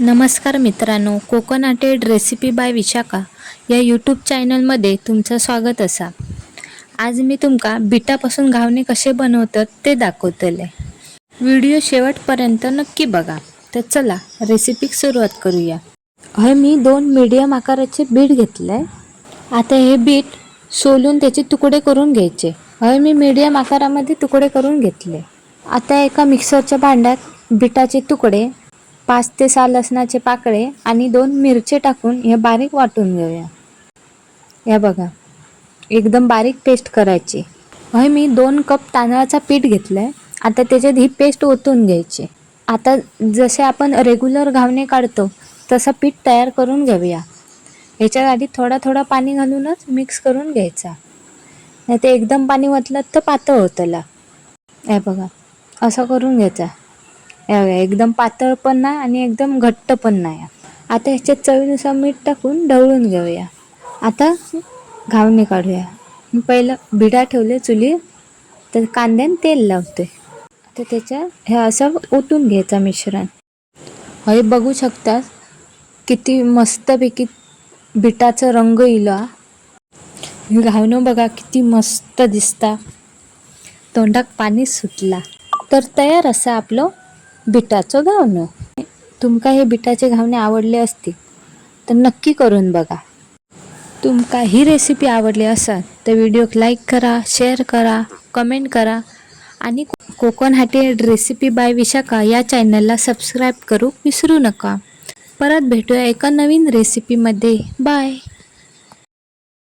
नमस्कार मित्रांनो कोकोनाटेड recipe by Vishakha या यूट्यूब चॅनलमध्ये तुमचं स्वागत असा. आज मी तुमका बिटापासून घावणे कसे बनवतात ते दाखवतले. व्हिडिओ शेवटपर्यंत नक्की बघा. तर चला रेसिपीक सुरुवात करूया. हे मी दोन मीडियम आकाराचे बीट घेतले. आता हे बीट सोलून त्याचे तुकडे करून घ्यायचे. हे मी मीडियम आकारामध्ये तुकडे करून घेतले. आता एका मिक्सरच्या भांड्यात बिटाचे तुकडे पाच ते सहा लसणाचे पाकळे आणि दोन मिरचे टाकून हे बारीक वाटून घेऊया. या बघा एकदम बारीक पेस्ट करायची. हय मी दोन कप तांदळाचा पीठ घेतलं आहे आता त्याच्यात ही पेस्ट ओतून घ्यायची. आता जसे आपण रेग्युलर घावणे काढतो तसं पीठ तयार करून घेऊया. याच्या आधी थोडा थोडा पाणी घालूनच मिक्स करून घ्यायचा. नाही ते एकदम पाणी वतलं तर पातळ होतला हे बघा असं करून घ्यायचा. एकदम पातळ पण नाही आणि एकदम घट्ट पण नाही. आता ह्याच्यात चवीनुसार मीठ टाकून ढवळून घेऊया. आता घावणे काढूया. पहिलं बिडा ठेवले चुली तर कांद्यान तेल लावते. तर त्याच्या हे असं ओतून घ्यायचं मिश्रण. हे बघू शकता किती मस्तपैकी बिटाचा रंग इला. घावणं बघा किती मस्त दिसता. तोंडाक पाणी सुटला. तर तयार असं आपलं बिटाचं घावणं तुमका हे बिटाचे घावणे आवडले असतील तर नक्की करून बघा. तुमका ही रेसिपी आवडली असेल तर व्हिडिओक लाईक करा शेअर करा कमेंट करा. आणि कोकण हाटेड रेसिपी बाय विशाखा या चॅनलला सबस्क्राईब करू विसरू नका. परत भेटूया एका नवीन रेसिपीमध्ये बाय